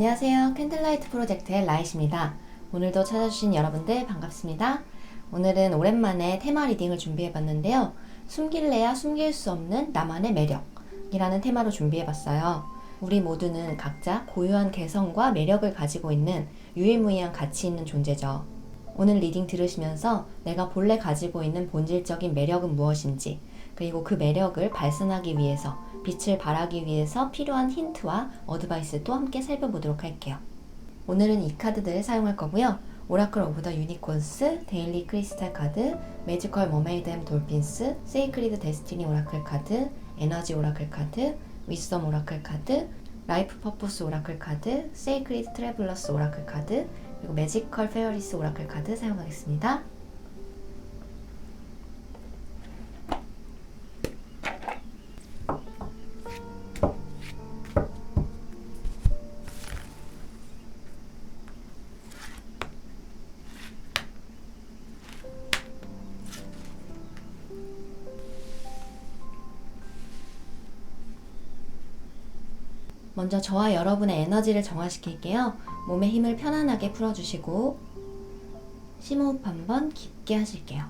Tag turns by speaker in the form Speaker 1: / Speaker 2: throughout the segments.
Speaker 1: 안녕하세요. 캔들라이트 프로젝트의 라이트입니다. 오늘도 찾아주신 여러분들 반갑습니다. 오늘은 오랜만에 테마 리딩을 준비해봤는데요. 숨길래야 숨길 수 없는 나만의 매력이라는 테마로 준비해봤어요. 우리 모두는 각자 고유한 개성과 매력을 가지고 있는 유일무이한 가치 있는 존재죠. 오늘 리딩 들으시면서 내가 본래 가지고 있는 본질적인 매력은 무엇인지, 그리고 그 매력을 발산하기 위해서 빛을 발하기 위해서 필요한 힌트와 어드바이스도 함께 살펴보도록 할게요. 오늘은 이 카드들을 사용할 거고요. 오라클 오브 더 유니콘스, 데일리 크리스탈 카드, 매지컬 머메이드 앤 돌핀스, 세이크리드 데스티니 오라클 카드, 에너지 오라클 카드, 위썸 오라클 카드, 라이프 퍼포스 오라클 카드, 세이크리드 트래블러스 오라클 카드, 그리고 매지컬 페어리스 오라클 카드 사용하겠습니다. 먼저 저와 여러분의 에너지를 정화시킬게요. 몸의 힘을 편안하게 풀어주시고 심호흡 한번 깊게 하실게요.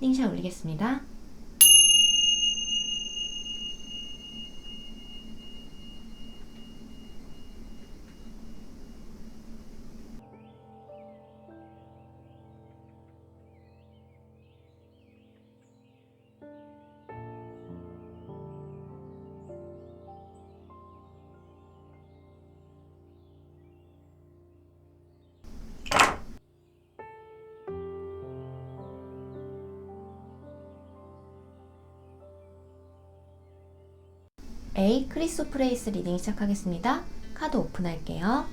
Speaker 1: 띵샷 올리겠습니다. A 크리스프레이스 리딩 시작하겠습니다. 카드 오픈할게요.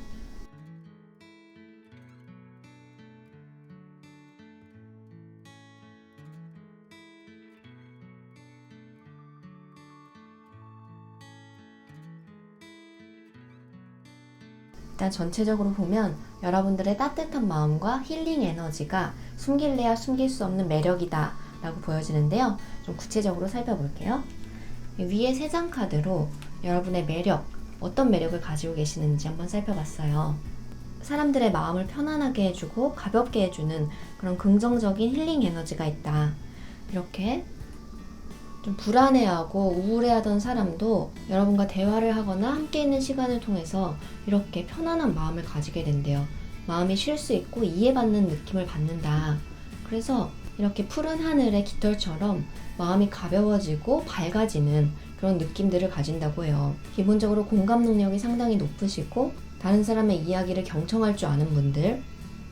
Speaker 1: 일단 전체적으로 보면 여러분들의 따뜻한 마음과 힐링 에너지가 숨길래야 숨길 수 없는 매력이다 라고 보여지는데요. 좀 구체적으로 살펴볼게요. 위에 세 장 카드로 여러분의 매력, 어떤 매력을 가지고 계시는지 한번 살펴봤어요. 사람들의 마음을 편안하게 해주고 가볍게 해주는 그런 긍정적인 힐링 에너지가 있다. 이렇게 좀 불안해하고 우울해하던 사람도 여러분과 대화를 하거나 함께 있는 시간을 통해서 이렇게 편안한 마음을 가지게 된대요. 마음이 쉴 수 있고 이해받는 느낌을 받는다. 그래서 이렇게 푸른 하늘의 깃털처럼 마음이 가벼워지고 밝아지는 그런 느낌들을 가진다고 해요. 기본적으로 공감 능력이 상당히 높으시고 다른 사람의 이야기를 경청할 줄 아는 분들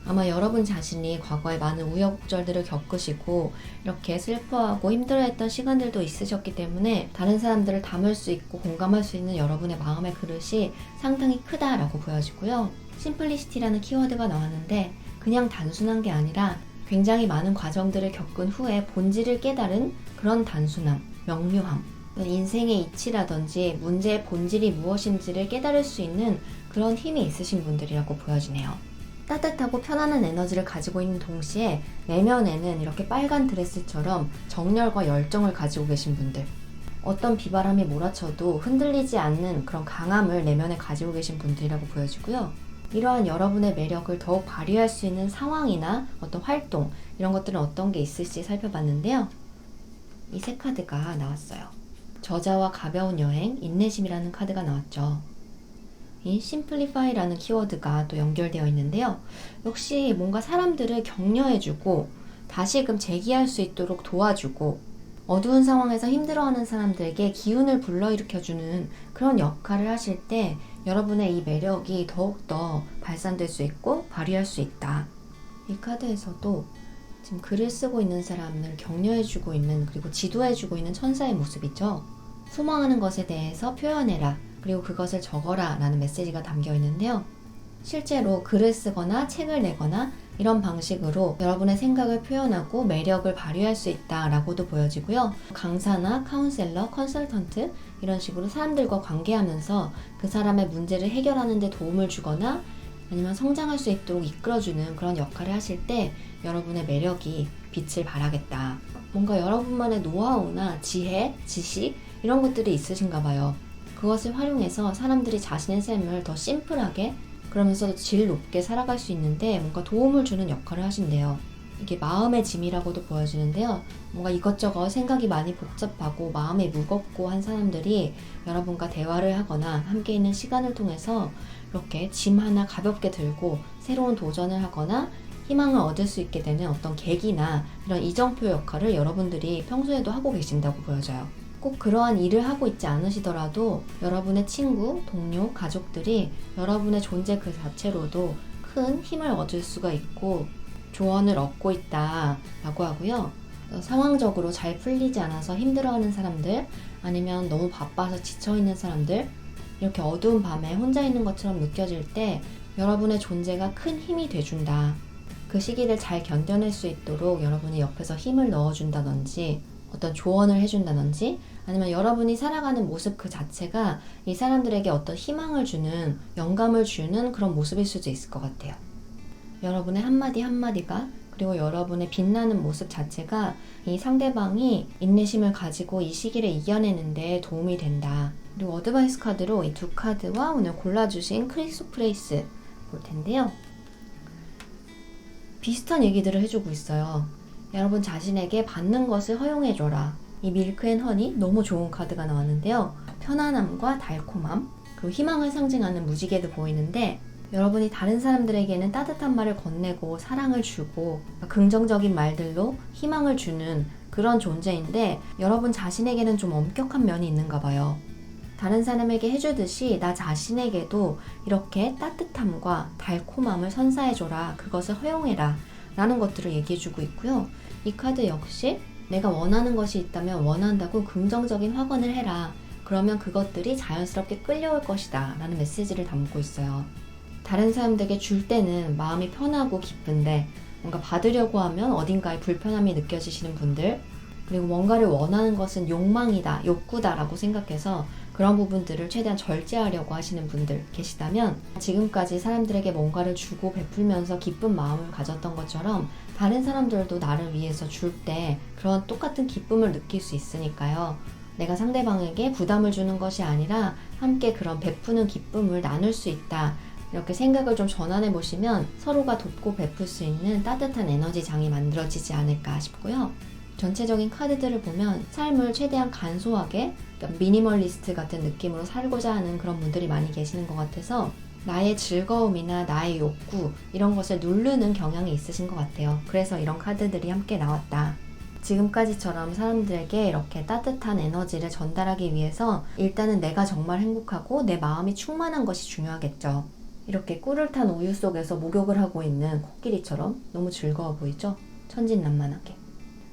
Speaker 1: 아마 여러분 자신이 과거에 많은 우여곡절들을 겪으시고 이렇게 슬퍼하고 힘들어했던 시간들도 있으셨기 때문에 다른 사람들을 담을 수 있고 공감할 수 있는 여러분의 마음의 그릇이 상당히 크다라고 보여지고요. 심플리시티라는 키워드가 나왔는데 그냥 단순한 게 아니라 굉장히 많은 과정들을 겪은 후에 본질을 깨달은 그런 단순함, 명료함, 인생의 이치라든지 문제의 본질이 무엇인지를 깨달을 수 있는 그런 힘이 있으신 분들이라고 보여지네요. 따뜻하고 편안한 에너지를 가지고 있는 동시에 내면에는 이렇게 빨간 드레스처럼 정열과 열정을 가지고 계신 분들. 어떤 비바람이 몰아쳐도 흔들리지 않는 그런 강함을 내면에 가지고 계신 분들이라고 보여지고요. 이러한 여러분의 매력을 더욱 발휘할 수 있는 상황이나 어떤 활동, 이런 것들은 어떤 게 있을지 살펴봤는데요. 이 세 카드가 나왔어요. 저자와 가벼운 여행, 인내심이라는 카드가 나왔죠. 이 심플리파이라는 키워드가 또 연결되어 있는데요. 역시 뭔가 사람들을 격려해주고 다시금 재기할 수 있도록 도와주고 어두운 상황에서 힘들어하는 사람들에게 기운을 불러일으켜주는 그런 역할을 하실 때 여러분의 이 매력이 더욱더 발산될 수 있고 발휘할 수 있다. 이 카드에서도 지금 글을 쓰고 있는 사람을 격려해주고 있는 그리고 지도해주고 있는 천사의 모습이죠. 소망하는 것에 대해서 표현해라. 그리고 그것을 적어라. 라는 메시지가 담겨 있는데요. 실제로 글을 쓰거나 책을 내거나 이런 방식으로 여러분의 생각을 표현하고 매력을 발휘할 수 있다라고도 보여지고요. 강사나 카운셀러, 컨설턴트 이런 식으로 사람들과 관계하면서 그 사람의 문제를 해결하는 데 도움을 주거나 아니면 성장할 수 있도록 이끌어주는 그런 역할을 하실 때 여러분의 매력이 빛을 발하겠다. 뭔가 여러분만의 노하우나 지혜, 지식 이런 것들이 있으신가 봐요. 그것을 활용해서 사람들이 자신의 삶을 더 심플하게 그러면서도 질 높게 살아갈 수 있는데 뭔가 도움을 주는 역할을 하신대요. 이게 마음의 짐이라고도 보여지는데요. 뭔가 이것저것 생각이 많이 복잡하고 마음이 무겁고 한 사람들이 여러분과 대화를 하거나 함께 있는 시간을 통해서 이렇게 짐 하나 가볍게 들고 새로운 도전을 하거나 희망을 얻을 수 있게 되는 어떤 계기나 이런 이정표 역할을 여러분들이 평소에도 하고 계신다고 보여져요. 꼭 그러한 일을 하고 있지 않으시더라도 여러분의 친구, 동료, 가족들이 여러분의 존재 그 자체로도 큰 힘을 얻을 수가 있고 조언을 얻고 있다 라고 하고요. 어, 상황적으로 잘 풀리지 않아서 힘들어하는 사람들, 아니면 너무 바빠서 지쳐있는 사람들, 이렇게 어두운 밤에 혼자 있는 것처럼 느껴질 때 여러분의 존재가 큰 힘이 돼준다. 그 시기를 잘 견뎌낼 수 있도록 여러분이 옆에서 힘을 넣어준다든지, 어떤 조언을 해준다든지, 아니면 여러분이 살아가는 모습 그 자체가 이 사람들에게 어떤 희망을 주는, 영감을 주는 그런 모습일 수도 있을 것 같아요. 여러분의 한마디 한마디가 그리고 여러분의 빛나는 모습 자체가 이 상대방이 인내심을 가지고 이 시기를 이겨내는데 도움이 된다. 그리고 어드바이스 카드로 이 두 카드와 오늘 골라주신 크리스 프레이스 볼 텐데요. 비슷한 얘기들을 해주고 있어요. 여러분 자신에게 받는 것을 허용해줘라. 이 밀크 앤 허니 너무 좋은 카드가 나왔는데요. 편안함과 달콤함, 그리고 희망을 상징하는 무지개도 보이는데 여러분이 다른 사람들에게는 따뜻한 말을 건네고 사랑을 주고 긍정적인 말들로 희망을 주는 그런 존재인데 여러분 자신에게는 좀 엄격한 면이 있는가 봐요. 다른 사람에게 해주듯이 나 자신에게도 이렇게 따뜻함과 달콤함을 선사해줘라. 그것을 허용해라. 라는 것들을 얘기해주고 있고요. 이 카드 역시 내가 원하는 것이 있다면 원한다고 긍정적인 확언을 해라. 그러면 그것들이 자연스럽게 끌려올 것이다. 라는 메시지를 담고 있어요. 다른 사람들에게 줄 때는 마음이 편하고 기쁜데 뭔가 받으려고 하면 어딘가에 불편함이 느껴지시는 분들 그리고 뭔가를 원하는 것은 욕망이다, 욕구다라고 생각해서 그런 부분들을 최대한 절제하려고 하시는 분들 계시다면 지금까지 사람들에게 뭔가를 주고 베풀면서 기쁜 마음을 가졌던 것처럼 다른 사람들도 나를 위해서 줄 때 그런 똑같은 기쁨을 느낄 수 있으니까요. 내가 상대방에게 부담을 주는 것이 아니라 함께 그런 베푸는 기쁨을 나눌 수 있다. 이렇게 생각을 좀 전환해 보시면 서로가 돕고 베풀 수 있는 따뜻한 에너지 장이 만들어지지 않을까 싶고요. 전체적인 카드들을 보면 삶을 최대한 간소하게 그러니까 미니멀리스트 같은 느낌으로 살고자 하는 그런 분들이 많이 계시는 것 같아서 나의 즐거움이나 나의 욕구 이런 것을 누르는 경향이 있으신 것 같아요. 그래서 이런 카드들이 함께 나왔다. 지금까지처럼 사람들에게 이렇게 따뜻한 에너지를 전달하기 위해서 일단은 내가 정말 행복하고 내 마음이 충만한 것이 중요하겠죠. 이렇게 꿀을 탄 우유 속에서 목욕을 하고 있는 코끼리처럼 너무 즐거워 보이죠? 천진난만하게.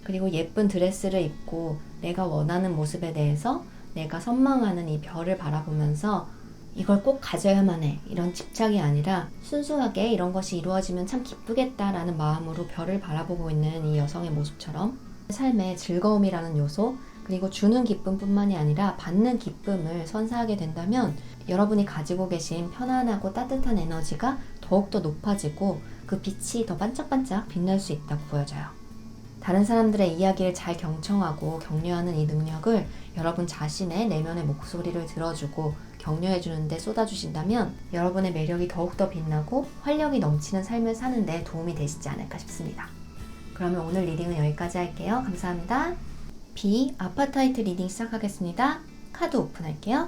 Speaker 1: 그리고 예쁜 드레스를 입고 내가 원하는 모습에 대해서 내가 선망하는 이 별을 바라보면서 이걸 꼭 가져야만 해. 이런 집착이 아니라 순수하게 이런 것이 이루어지면 참 기쁘겠다라는 마음으로 별을 바라보고 있는 이 여성의 모습처럼 삶의 즐거움이라는 요소, 그리고 주는 기쁨뿐만이 아니라 받는 기쁨을 선사하게 된다면 여러분이 가지고 계신 편안하고 따뜻한 에너지가 더욱더 높아지고 그 빛이 더 반짝반짝 빛날 수 있다고 보여져요. 다른 사람들의 이야기를 잘 경청하고 격려하는 이 능력을 여러분 자신의 내면의 목소리를 들어주고 격려해주는데 쏟아주신다면 여러분의 매력이 더욱더 빛나고 활력이 넘치는 삶을 사는데 도움이 되시지 않을까 싶습니다. 그러면 오늘 리딩은 여기까지 할게요. 감사합니다. B 아파타이트 리딩 시작하겠습니다. 카드 오픈할게요.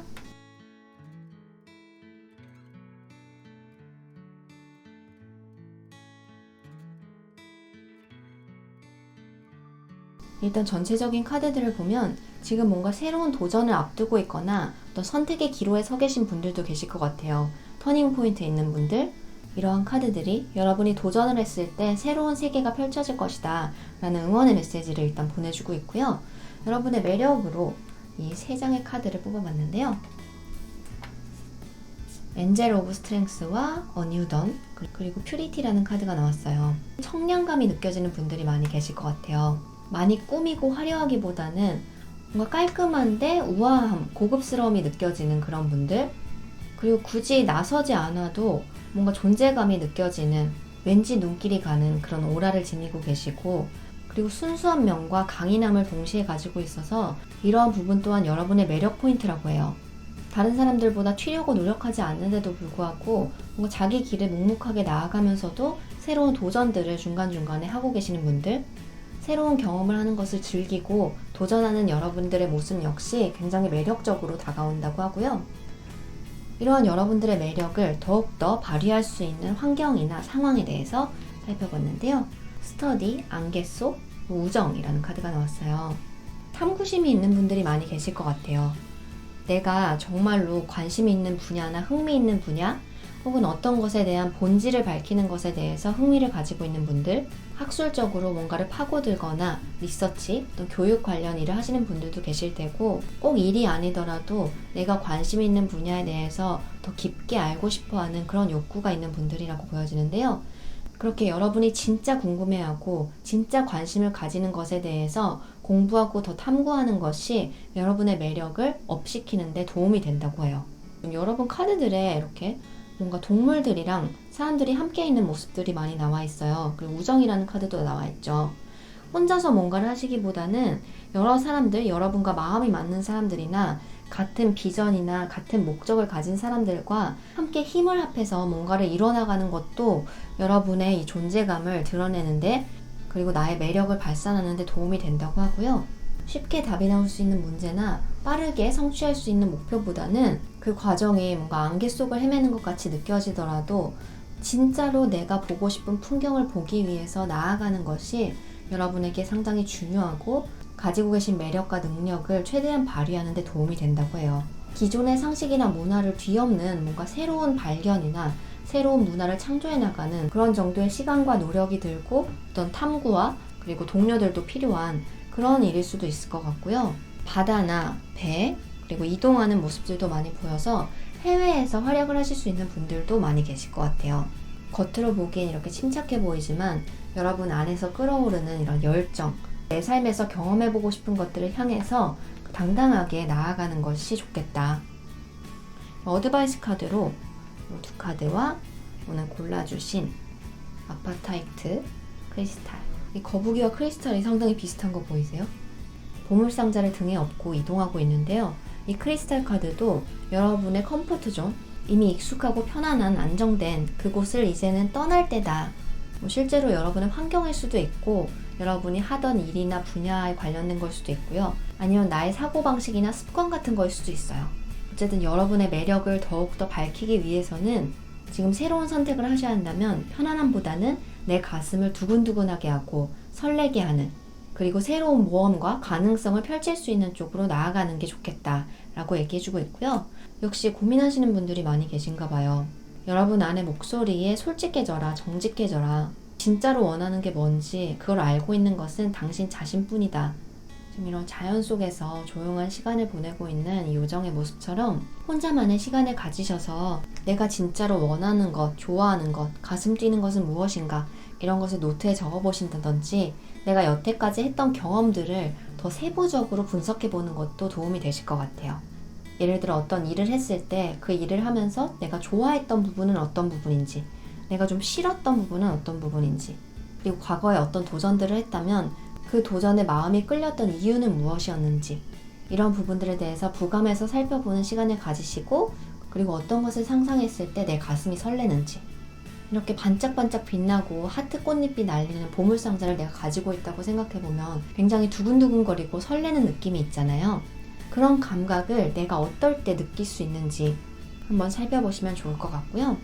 Speaker 1: 일단 전체적인 카드들을 보면 지금 뭔가 새로운 도전을 앞두고 있거나 또 선택의 기로에 서 계신 분들도 계실 것 같아요. 터닝 포인트에 있는 분들, 이러한 카드들이 여러분이 도전을 했을 때 새로운 세계가 펼쳐질 것이다 라는 응원의 메시지를 일단 보내주고 있고요. 여러분의 매력으로 이 세 장의 카드를 뽑아봤는데요. 엔젤 오브 스트렝스와 어뉴던 그리고 퓨리티라는 카드가 나왔어요. 청량감이 느껴지는 분들이 많이 계실 것 같아요. 많이 꾸미고 화려하기보다는 뭔가 깔끔한데 우아함, 고급스러움이 느껴지는 그런 분들 그리고 굳이 나서지 않아도 뭔가 존재감이 느껴지는 왠지 눈길이 가는 그런 오라를 지니고 계시고 그리고 순수한 면과 강인함을 동시에 가지고 있어서 이러한 부분 또한 여러분의 매력 포인트라고 해요. 다른 사람들보다 튀려고 노력하지 않는데도 불구하고 뭔가 자기 길을 묵묵하게 나아가면서도 새로운 도전들을 중간중간에 하고 계시는 분들, 새로운 경험을 하는 것을 즐기고 도전하는 여러분들의 모습 역시 굉장히 매력적으로 다가온다고 하고요. 이러한 여러분들의 매력을 더욱더 발휘할 수 있는 환경이나 상황에 대해서 살펴봤는데요. 스터디, 안개 속, 우정이라는 카드가 나왔어요. 탐구심이 있는 분들이 많이 계실 것 같아요. 내가 정말로 관심 있는 분야나 흥미 있는 분야, 혹은 어떤 것에 대한 본질을 밝히는 것에 대해서 흥미를 가지고 있는 분들, 학술적으로 뭔가를 파고들거나 리서치 또 교육 관련 일을 하시는 분들도 계실 테고 꼭 일이 아니더라도 내가 관심 있는 분야에 대해서 더 깊게 알고 싶어 하는 그런 욕구가 있는 분들이라고 보여지는데요. 그렇게 여러분이 진짜 궁금해하고 진짜 관심을 가지는 것에 대해서 공부하고 더 탐구하는 것이 여러분의 매력을 업시키는데 도움이 된다고 해요. 여러분 카드들에 이렇게 뭔가 동물들이랑 사람들이 함께 있는 모습들이 많이 나와 있어요. 그리고 우정이라는 카드도 나와 있죠. 혼자서 뭔가를 하시기보다는 여러 사람들, 여러분과 마음이 맞는 사람들이나 같은 비전이나 같은 목적을 가진 사람들과 함께 힘을 합해서 뭔가를 이뤄나가는 것도 여러분의 이 존재감을 드러내는데 그리고 나의 매력을 발산하는데 도움이 된다고 하고요. 쉽게 답이 나올 수 있는 문제나 빠르게 성취할 수 있는 목표보다는 그 과정이 뭔가 안개 속을 헤매는 것 같이 느껴지더라도 진짜로 내가 보고 싶은 풍경을 보기 위해서 나아가는 것이 여러분에게 상당히 중요하고 가지고 계신 매력과 능력을 최대한 발휘하는 데 도움이 된다고 해요. 기존의 상식이나 문화를 뒤엎는 뭔가 새로운 발견이나 새로운 문화를 창조해 나가는 그런 정도의 시간과 노력이 들고 어떤 탐구와 그리고 동료들도 필요한 그런 일일 수도 있을 것 같고요. 바다나 배, 그리고 이동하는 모습들도 많이 보여서 해외에서 활약을 하실 수 있는 분들도 많이 계실 것 같아요. 겉으로 보기엔 이렇게 침착해 보이지만 여러분 안에서 끌어오르는 이런 열정, 내 삶에서 경험해보고 싶은 것들을 향해서 당당하게 나아가는 것이 좋겠다. 어드바이스 카드로 두 카드와 오늘 골라주신 아파타이트 크리스탈. 이 거북이와 크리스탈이 상당히 비슷한 거 보이세요? 보물상자를 등에 업고 이동하고 있는데요. 이 크리스탈 카드도 여러분의 컴포트 존, 이미 익숙하고 편안한 안정된 그곳을 이제는 떠날 때다. 뭐 실제로 여러분의 환경일 수도 있고 여러분이 하던 일이나 분야에 관련된 걸 수도 있고요. 아니면 나의 사고방식이나 습관 같은 거일 수도 있어요. 어쨌든 여러분의 매력을 더욱더 밝히기 위해서는 지금 새로운 선택을 하셔야 한다면 편안함보다는 내 가슴을 두근두근하게 하고 설레게 하는 그리고 새로운 모험과 가능성을 펼칠 수 있는 쪽으로 나아가는 게 좋겠다라고 얘기해주고 있고요. 역시 고민하시는 분들이 많이 계신가 봐요. 여러분 안에 목소리에 솔직해져라, 정직해져라. 진짜로 원하는 게 뭔지 그걸 알고 있는 것은 당신 자신뿐이다. 좀 이런 자연 속에서 조용한 시간을 보내고 있는 이 요정의 모습처럼 혼자만의 시간을 가지셔서 내가 진짜로 원하는 것, 좋아하는 것, 가슴 뛰는 것은 무엇인가 이런 것을 노트에 적어 보신다든지 내가 여태까지 했던 경험들을 더 세부적으로 분석해 보는 것도 도움이 되실 것 같아요. 예를 들어 어떤 일을 했을 때 그 일을 하면서 내가 좋아했던 부분은 어떤 부분인지, 내가 좀 싫었던 부분은 어떤 부분인지, 그리고 과거에 어떤 도전들을 했다면 그 도전에 마음이 끌렸던 이유는 무엇이었는지, 이런 부분들에 대해서 부감해서 살펴보는 시간을 가지시고, 그리고 어떤 것을 상상했을 때 내 가슴이 설레는지, 이렇게 반짝반짝 빛나고 하트 꽃잎이 날리는 보물 상자를 내가 가지고 있다고 생각해 보면 굉장히 두근두근거리고 설레는 느낌이 있잖아요. 그런 감각을 내가 어떨 때 느낄 수 있는지 한번 살펴보시면 좋을 것 같고요.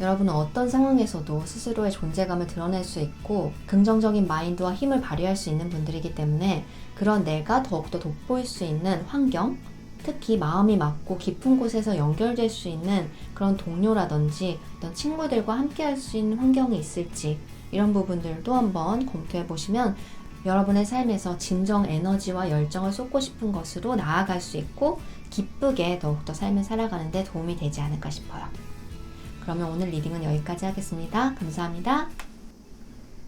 Speaker 1: 여러분은 어떤 상황에서도 스스로의 존재감을 드러낼 수 있고 긍정적인 마인드와 힘을 발휘할 수 있는 분들이기 때문에 그런 내가 더욱더 돋보일 수 있는 환경, 특히 마음이 맞고 깊은 곳에서 연결될 수 있는 그런 동료라든지 어떤 친구들과 함께 할 수 있는 환경이 있을지 이런 부분들도 한번 검토해 보시면 여러분의 삶에서 진정 에너지와 열정을 쏟고 싶은 것으로 나아갈 수 있고 기쁘게 더욱더 삶을 살아가는데 도움이 되지 않을까 싶어요. 그러면 오늘 리딩은 여기까지 하겠습니다. 감사합니다.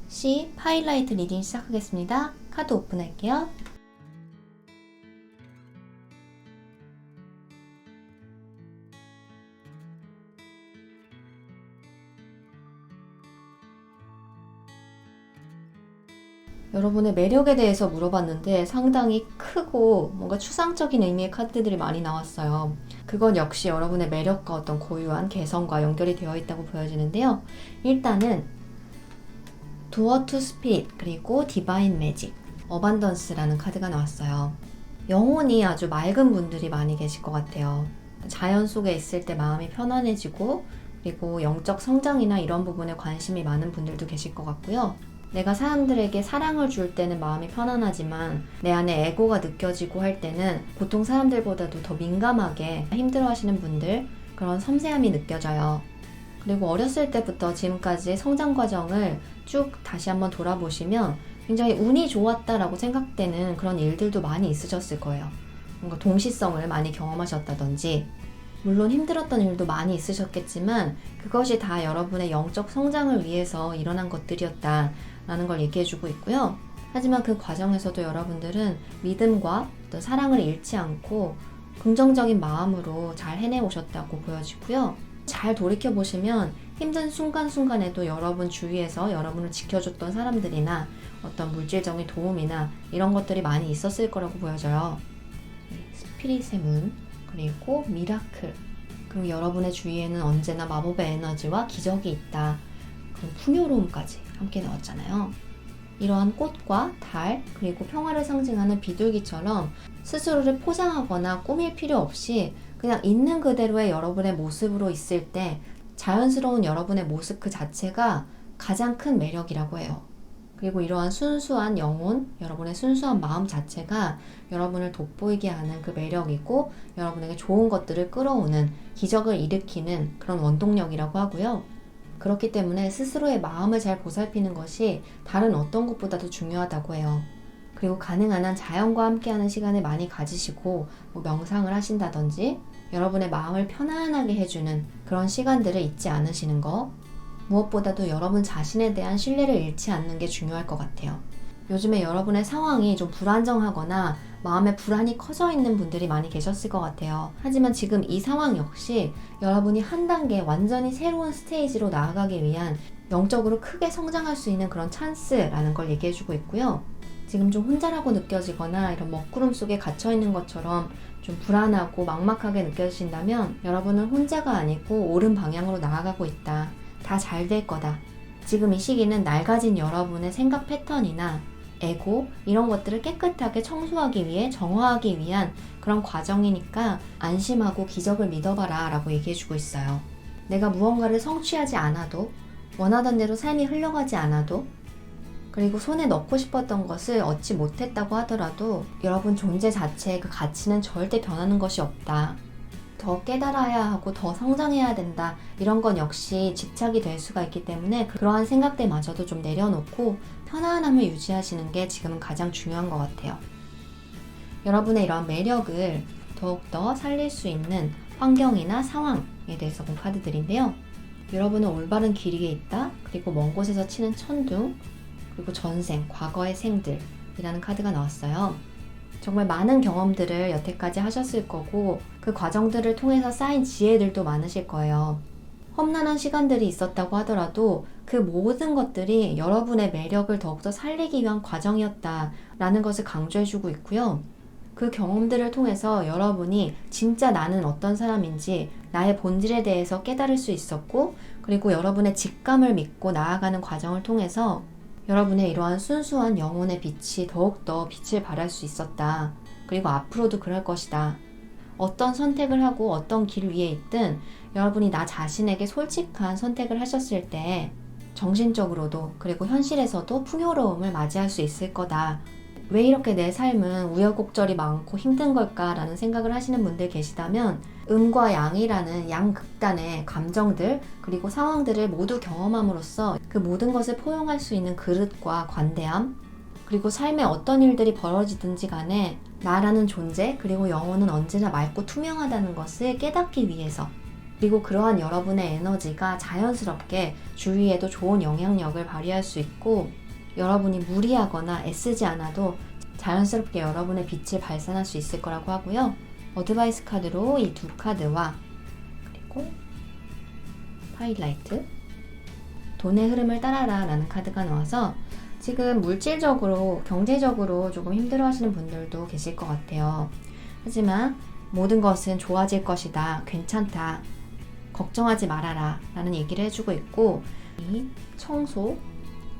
Speaker 1: C 파일라이트 리딩 시작하겠습니다. 카드 오픈할게요. 여러분의 매력에 대해서 물어봤는데 상당히 크고 뭔가 추상적인 의미의 카드들이 많이 나왔어요. 그건 역시 여러분의 매력과 어떤 고유한 개성과 연결이 되어 있다고 보여지는데요. 일단은 도어 투 스피릿 그리고 디바인 매직 어반던스라는 카드가 나왔어요. 영혼이 아주 맑은 분들이 많이 계실 것 같아요. 자연 속에 있을 때 마음이 편안해지고 그리고 영적 성장이나 이런 부분에 관심이 많은 분들도 계실 것 같고요. 내가 사람들에게 사랑을 줄 때는 마음이 편안하지만 내 안에 에고가 느껴지고 할 때는 보통 사람들보다도 더 민감하게 힘들어 하시는 분들 그런 섬세함이 느껴져요. 그리고 어렸을 때부터 지금까지의 성장 과정을 쭉 다시 한번 돌아보시면 굉장히 운이 좋았다라고 생각되는 그런 일들도 많이 있으셨을 거예요. 뭔가 동시성을 많이 경험하셨다든지 물론 힘들었던 일도 많이 있으셨겠지만 그것이 다 여러분의 영적 성장을 위해서 일어난 것들이었다 라는 걸 얘기해주고 있고요. 하지만 그 과정에서도 여러분들은 믿음과 또 사랑을 잃지 않고 긍정적인 마음으로 잘 해내 오셨다고 보여지고요. 잘 돌이켜 보시면 힘든 순간순간에도 여러분 주위에서 여러분을 지켜줬던 사람들이나 어떤 물질적인 도움이나 이런 것들이 많이 있었을 거라고 보여져요. 스피릿의 문, 그리고 미라클, 그리고 여러분의 주위에는 언제나 마법의 에너지와 기적이 있다. 그리고 풍요로움까지 함께 나왔잖아요. 이러한 꽃과 달, 그리고 평화를 상징하는 비둘기처럼 스스로를 포장하거나 꾸밀 필요 없이 그냥 있는 그대로의 여러분의 모습으로 있을 때 자연스러운 여러분의 모습 그 자체가 가장 큰 매력이라고 해요. 그리고 이러한 순수한 영혼, 여러분의 순수한 마음 자체가 여러분을 돋보이게 하는 그 매력이고 여러분에게 좋은 것들을 끌어오는 기적을 일으키는 그런 원동력이라고 하고요. 그렇기 때문에 스스로의 마음을 잘 보살피는 것이 다른 어떤 것보다도 중요하다고 해요. 그리고 가능한 한 자연과 함께하는 시간을 많이 가지시고 뭐 명상을 하신다든지 여러분의 마음을 편안하게 해주는 그런 시간들을 잊지 않으시는 거 무엇보다도 여러분 자신에 대한 신뢰를 잃지 않는 게 중요할 것 같아요. 요즘에 여러분의 상황이 좀 불안정하거나 마음에 불안이 커져 있는 분들이 많이 계셨을 것 같아요. 하지만 지금 이 상황 역시 여러분이 한 단계 완전히 새로운 스테이지로 나아가기 위한 영적으로 크게 성장할 수 있는 그런 찬스라는 걸 얘기해주고 있고요. 지금 좀 혼자라고 느껴지거나 이런 먹구름 속에 갇혀 있는 것처럼 좀 불안하고 막막하게 느껴지신다면 여러분은 혼자가 아니고 옳은 방향으로 나아가고 있다. 다 잘 될 거다. 지금 이 시기는 낡아진 여러분의 생각 패턴이나 에고 이런 것들을 깨끗하게 청소하기 위해 정화하기 위한 그런 과정이니까 안심하고 기적을 믿어봐라 라고 얘기해주고 있어요. 내가 무언가를 성취하지 않아도 원하던 대로 삶이 흘러가지 않아도 그리고 손에 넣고 싶었던 것을 얻지 못했다고 하더라도 여러분 존재 자체의 그 가치는 절대 변하는 것이 없다. 더 깨달아야 하고 더 성장해야 된다. 이런 건 역시 집착이 될 수가 있기 때문에 그러한 생각들마저도 좀 내려놓고 편안함을 유지하시는 게 지금은 가장 중요한 것 같아요. 여러분의 이러한 매력을 더욱더 살릴 수 있는 환경이나 상황에 대해서 본 카드들인데요. 여러분은 올바른 길이에 있다. 그리고 먼 곳에서 치는 천둥. 그리고 전생, 과거의 생들이라는 카드가 나왔어요. 정말 많은 경험들을 여태까지 하셨을 거고 그 과정들을 통해서 쌓인 지혜들도 많으실 거예요. 험난한 시간들이 있었다고 하더라도 그 모든 것들이 여러분의 매력을 더욱더 살리기 위한 과정이었다라는 것을 강조해주고 있고요. 그 경험들을 통해서 여러분이 진짜 나는 어떤 사람인지 나의 본질에 대해서 깨달을 수 있었고 그리고 여러분의 직감을 믿고 나아가는 과정을 통해서 여러분의 이러한 순수한 영혼의 빛이 더욱더 빛을 발할 수 있었다. 그리고 앞으로도 그럴 것이다. 어떤 선택을 하고 어떤 길 위에 있든 여러분이 나 자신에게 솔직한 선택을 하셨을 때 정신적으로도 그리고 현실에서도 풍요로움을 맞이할 수 있을 거다. 왜 이렇게 내 삶은 우여곡절이 많고 힘든 걸까라는 생각을 하시는 분들 계시다면 음과 양이라는 양극단의 감정들 그리고 상황들을 모두 경험함으로써 그 모든 것을 포용할 수 있는 그릇과 관대함 그리고 삶에 어떤 일들이 벌어지든지 간에 나라는 존재 그리고 영혼은 언제나 맑고 투명하다는 것을 깨닫기 위해서 그리고 그러한 여러분의 에너지가 자연스럽게 주위에도 좋은 영향력을 발휘할 수 있고 여러분이 무리하거나 애쓰지 않아도 자연스럽게 여러분의 빛을 발산할 수 있을 거라고 하고요. 어드바이스 카드로 이 두 카드와 그리고 하이라이트 돈의 흐름을 따라라 라는 카드가 나와서 지금 물질적으로, 경제적으로 조금 힘들어 하시는 분들도 계실 것 같아요. 하지만 모든 것은 좋아질 것이다. 괜찮다. 걱정하지 말아라. 라는 얘기를 해주고 있고, 이 청소,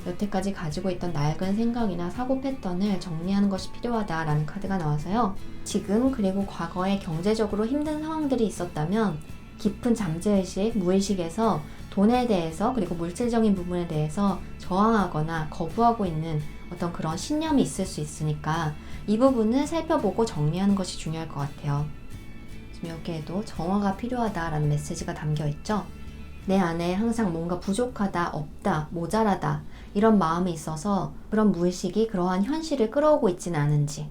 Speaker 1: 여태까지 가지고 있던 낡은 생각이나 사고 패턴을 정리하는 것이 필요하다라는 카드가 나와서요. 지금 그리고 과거에 경제적으로 힘든 상황들이 있었다면 깊은 잠재의식, 무의식에서 돈에 대해서 그리고 물질적인 부분에 대해서 저항하거나 거부하고 있는 어떤 그런 신념이 있을 수 있으니까 이 부분을 살펴보고 정리하는 것이 중요할 것 같아요. 여기에도 정화가 필요하다라는 메시지가 담겨 있죠. 내 안에 항상 뭔가 부족하다, 없다, 모자라다 이런 마음이 있어서 그런 무의식이 그러한 현실을 끌어오고 있지는 않은지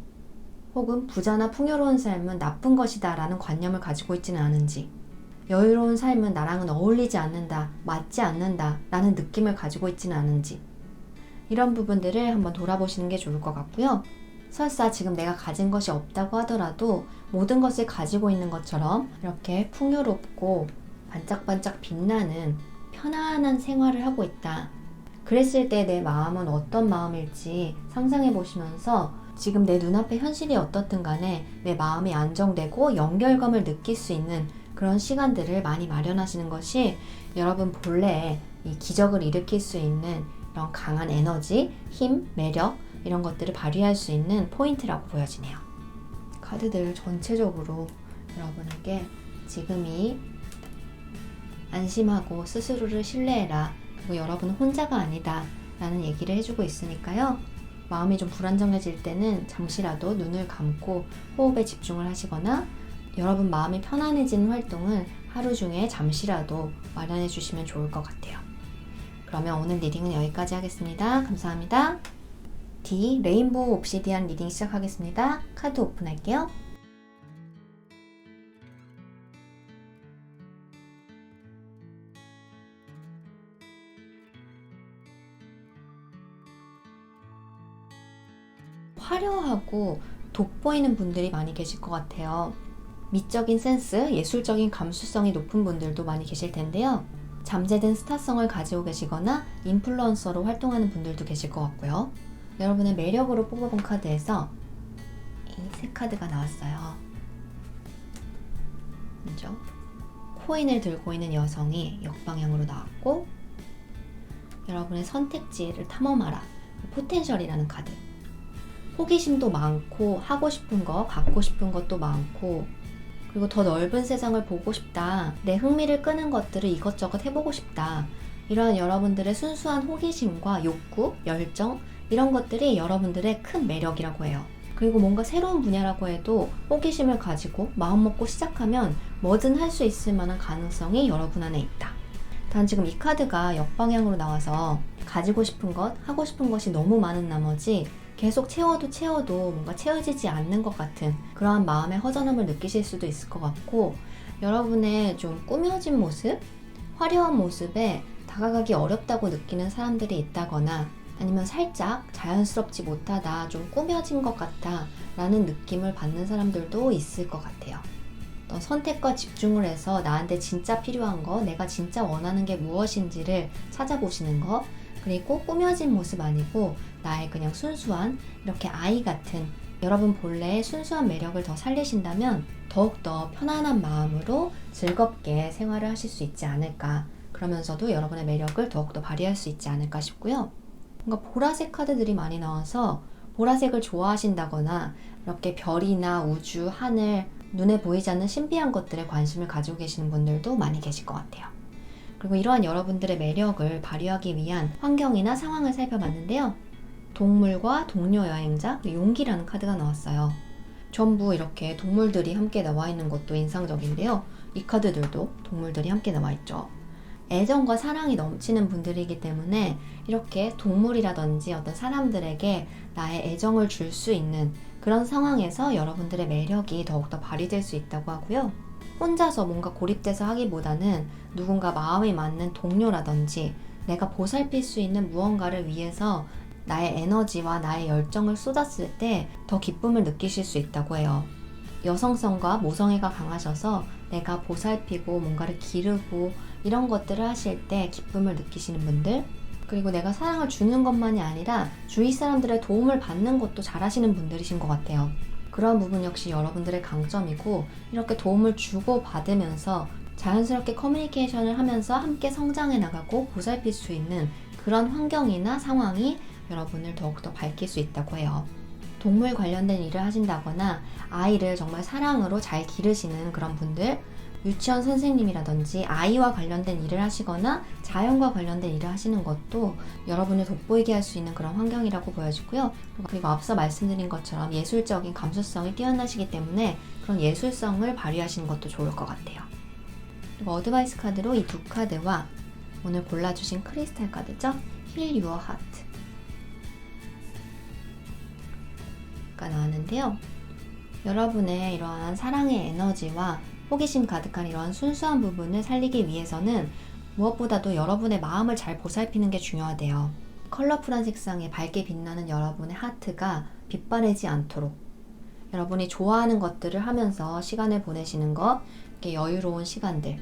Speaker 1: 혹은 부자나 풍요로운 삶은 나쁜 것이다 라는 관념을 가지고 있지는 않은지 여유로운 삶은 나랑은 어울리지 않는다, 맞지 않는다 라는 느낌을 가지고 있지는 않은지 이런 부분들을 한번 돌아보시는 게 좋을 것 같고요. 설사 지금 내가 가진 것이 없다고 하더라도 모든 것을 가지고 있는 것처럼 이렇게 풍요롭고 반짝반짝 빛나는 편안한 생활을 하고 있다. 그랬을 때 내 마음은 어떤 마음일지 상상해 보시면서 지금 내 눈앞의 현실이 어떻든 간에 내 마음이 안정되고 연결감을 느낄 수 있는 그런 시간들을 많이 마련하시는 것이 여러분 본래의 이 기적을 일으킬 수 있는 이런 강한 에너지, 힘, 매력 이런 것들을 발휘할 수 있는 포인트라고 보여지네요. 카드들 전체적으로 여러분에게 지금이 안심하고 스스로를 신뢰해라. 그리고 여러분은 혼자가 아니다. 라는 얘기를 해주고 있으니까요. 마음이 좀 불안정해질 때는 잠시라도 눈을 감고 호흡에 집중을 하시거나 여러분 마음이 편안해지는 활동을 하루 중에 잠시라도 마련해 주시면 좋을 것 같아요. 그러면 오늘 리딩은 여기까지 하겠습니다. 감사합니다. D 레인보우 옵시디안 리딩 시작하겠습니다. 카드 오픈할게요. 화려하고 돋보이는 분들이 많이 계실 것 같아요. 미적인 센스, 예술적인 감수성이 높은 분들도 많이 계실 텐데요. 잠재된 스타성을 가지고 계시거나 인플루언서로 활동하는 분들도 계실 것 같고요. 여러분의 매력으로 뽑아본 카드에서 이 세 카드가 나왔어요. 먼저 코인을 들고 있는 여성이 역방향으로 나왔고 여러분의 선택지를 탐험하라. 포텐셜이라는 카드. 호기심도 많고 하고 싶은 거 갖고 싶은 것도 많고 그리고 더 넓은 세상을 보고 싶다. 내 흥미를 끄는 것들을 이것저것 해보고 싶다. 이러한 여러분들의 순수한 호기심과 욕구, 열정 이런 것들이 여러분들의 큰 매력이라고 해요. 그리고 뭔가 새로운 분야라고 해도 호기심을 가지고 마음 먹고 시작하면 뭐든 할 수 있을 만한 가능성이 여러분 안에 있다. 단 지금 이 카드가 역방향으로 나와서 가지고 싶은 것, 하고 싶은 것이 너무 많은 나머지 계속 채워도 채워도 뭔가 채워지지 않는 것 같은 그러한 마음의 허전함을 느끼실 수도 있을 것 같고 여러분의 좀 꾸며진 모습, 화려한 모습에 다가가기 어렵다고 느끼는 사람들이 있다거나 아니면 살짝 자연스럽지 못하다, 좀 꾸며진 것 같다 라는 느낌을 받는 사람들도 있을 것 같아요. 선택과 집중을 해서 나한테 진짜 필요한 거, 내가 진짜 원하는 게 무엇인지를 찾아보시는 거, 그리고 꾸며진 모습 아니고 나의 그냥 순수한 이렇게 아이 같은 여러분 본래의 순수한 매력을 더 살리신다면 더욱더 편안한 마음으로 즐겁게 생활을 하실 수 있지 않을까. 그러면서도 여러분의 매력을 더욱더 발휘할 수 있지 않을까 싶고요. 뭔가 보라색 카드들이 많이 나와서 보라색을 좋아하신다거나 이렇게 별이나 우주, 하늘, 눈에 보이지 않는 신비한 것들에 관심을 가지고 계시는 분들도 많이 계실 것 같아요. 그리고 이러한 여러분들의 매력을 발휘하기 위한 환경이나 상황을 살펴봤는데요. 동물과 동료 여행자, 용기라는 카드가 나왔어요. 전부 이렇게 동물들이 함께 나와 있는 것도 인상적인데요. 이 카드들도 동물들이 함께 나와 있죠. 애정과 사랑이 넘치는 분들이기 때문에 이렇게 동물이라든지 어떤 사람들에게 나의 애정을 줄 수 있는 그런 상황에서 여러분들의 매력이 더욱더 발휘될 수 있다고 하고요. 혼자서 뭔가 고립돼서 하기보다는 누군가 마음이 맞는 동료라든지 내가 보살필 수 있는 무언가를 위해서 나의 에너지와 나의 열정을 쏟았을 때 더 기쁨을 느끼실 수 있다고 해요. 여성성과 모성애가 강하셔서 내가 보살피고 뭔가를 기르고 이런 것들을 하실 때 기쁨을 느끼시는 분들 그리고 내가 사랑을 주는 것만이 아니라 주위 사람들의 도움을 받는 것도 잘하시는 분들이신 것 같아요. 그런 부분 역시 여러분들의 강점이고 이렇게 도움을 주고 받으면서 자연스럽게 커뮤니케이션을 하면서 함께 성장해 나가고 보살필 수 있는 그런 환경이나 상황이 여러분을 더욱더 밝힐 수 있다고 해요. 동물 관련된 일을 하신다거나 아이를 정말 사랑으로 잘 기르시는 그런 분들, 유치원 선생님이라든지 아이와 관련된 일을 하시거나 자연과 관련된 일을 하시는 것도 여러분을 돋보이게 할 수 있는 그런 환경이라고 보여지고요. 그리고 앞서 말씀드린 것처럼 예술적인 감수성이 뛰어나시기 때문에 그런 예술성을 발휘하시는 것도 좋을 것 같아요. 그리고 어드바이스 카드로 이 두 카드와 오늘 골라주신 크리스탈 카드죠? Heal Your Heart 가 나왔는데요. 여러분의 이러한 사랑의 에너지와 호기심 가득한 이러한 순수한 부분을 살리기 위해서는 무엇보다도 여러분의 마음을 잘 보살피는 게 중요하대요. 컬러풀한 색상에 밝게 빛나는 여러분의 하트가 빛바래지 않도록 여러분이 좋아하는 것들을 하면서 시간을 보내시는 것, 여유로운 시간들,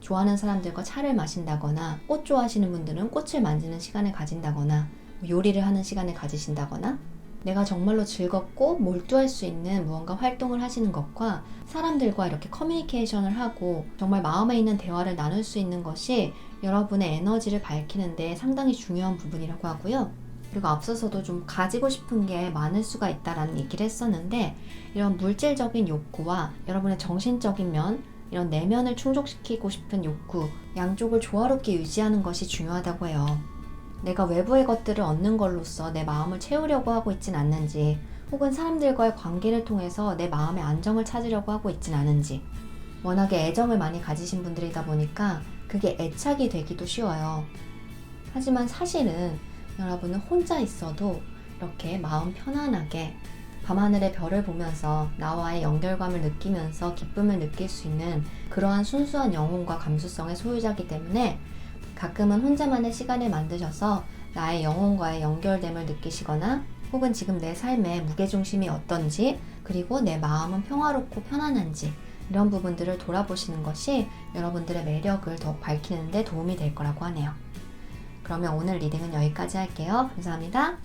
Speaker 1: 좋아하는 사람들과 차를 마신다거나 꽃 좋아하시는 분들은 꽃을 만지는 시간을 가진다거나 요리를 하는 시간을 가지신다거나 내가 정말로 즐겁고 몰두할 수 있는 무언가 활동을 하시는 것과 사람들과 이렇게 커뮤니케이션을 하고 정말 마음에 있는 대화를 나눌 수 있는 것이 여러분의 에너지를 밝히는데 상당히 중요한 부분이라고 하고요. 그리고 앞서서도 좀 가지고 싶은 게 많을 수가 있다라는 얘기를 했었는데 이런 물질적인 욕구와 여러분의 정신적인 면 이런 내면을 충족시키고 싶은 욕구 양쪽을 조화롭게 유지하는 것이 중요하다고 해요. 내가 외부의 것들을 얻는 걸로써 내 마음을 채우려고 하고 있진 않는지, 혹은 사람들과의 관계를 통해서 내 마음의 안정을 찾으려고 하고 있진 않은지, 워낙에 애정을 많이 가지신 분들이다 보니까 그게 애착이 되기도 쉬워요. 하지만 사실은 여러분은 혼자 있어도 이렇게 마음 편안하게 밤하늘의 별을 보면서 나와의 연결감을 느끼면서 기쁨을 느낄 수 있는 그러한 순수한 영혼과 감수성의 소유자이기 때문에 가끔은 혼자만의 시간을 만드셔서 나의 영혼과의 연결됨을 느끼시거나 혹은 지금 내 삶의 무게중심이 어떤지 그리고 내 마음은 평화롭고 편안한지 이런 부분들을 돌아보시는 것이 여러분들의 매력을 더 밝히는 데 도움이 될 거라고 하네요. 그러면 오늘 리딩은 여기까지 할게요. 감사합니다.